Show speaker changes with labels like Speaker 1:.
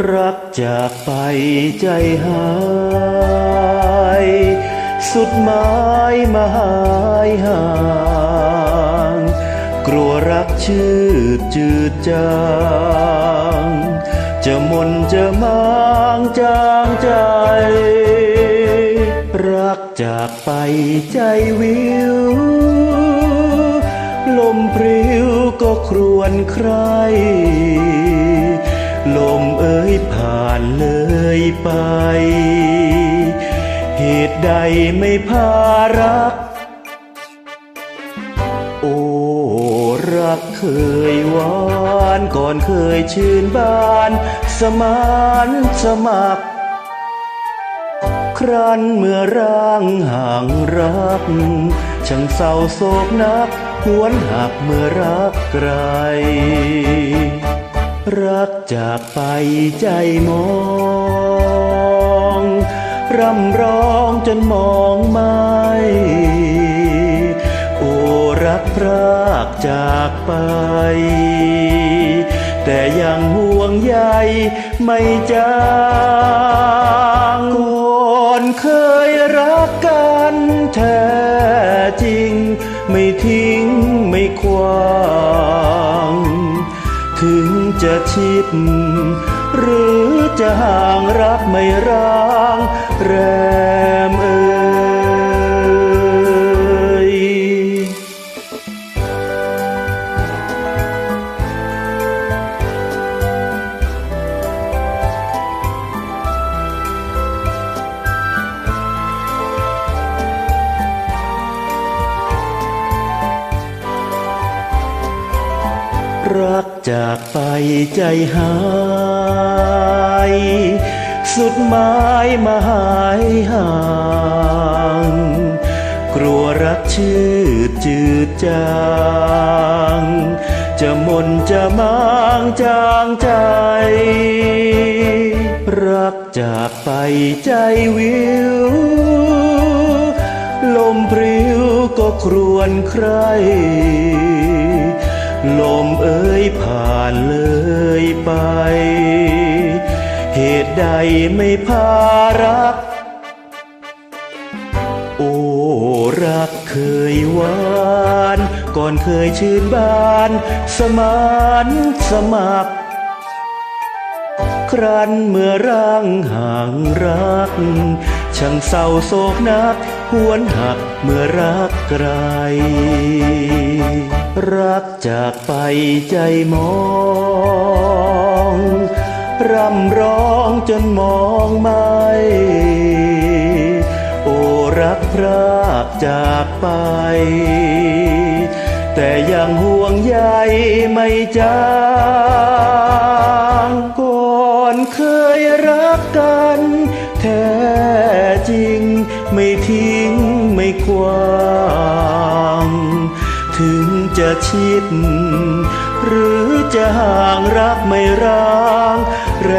Speaker 1: รักจากไปใจหาย สุดหมายมาหายห่าง กลัวรักชืดจืดจางจะมนจะมางจางใจ รักจากไปใจวิว ลมพริ้วก็ครวนใคร ยผ่านเลยไป เหตุใดไม่พารัก โอ้รักเคยหวานก่อนเคยชื่นบาน สมานสมัคร ครั้นเมื่อร่างห่างรัก ช่างเศร้าโศกนักหวนหักเมื่อรักไกล รักจากไปใจมอง ร่ำร้องจนมองไม่โอ้รักพรากจากไป แต่ยังห่วงใยไม่จางก่อนเคยรักกันแท้จริง ไม่ทิ้งไม่ควา จะชิด หรือจะห่างรักไม่ร้างแรมเอ่ยรัก จากไปใจหาย สุดหมายมาหายห่าง กลัวรักชืดจืดจาง จะมนจะมางจางใจ รักจากไปใจวิว ลมพริ้วก็ครวนใคร ลมเอ่ยผ่านเลยไป เหตุใดไม่พารัก โอ้รักเคยหวาน ก่อนเคยชื่นบาน สมานสมัคร ครั้นเมื่อร่างห่างรัก ช่างเศร้าโศกนัก หวนหักเมื่อรักไกล รักจากไปใจมอง ร่ำร้องจนมองไม่โอ้รักพรากจากไป แต่ยังห่วงใยไม่จางก่อนเคยรักกัน แท้จริงไม่ทิ้งไม่ควา จะชิด หรือจะห่างรักไม่ร้างแร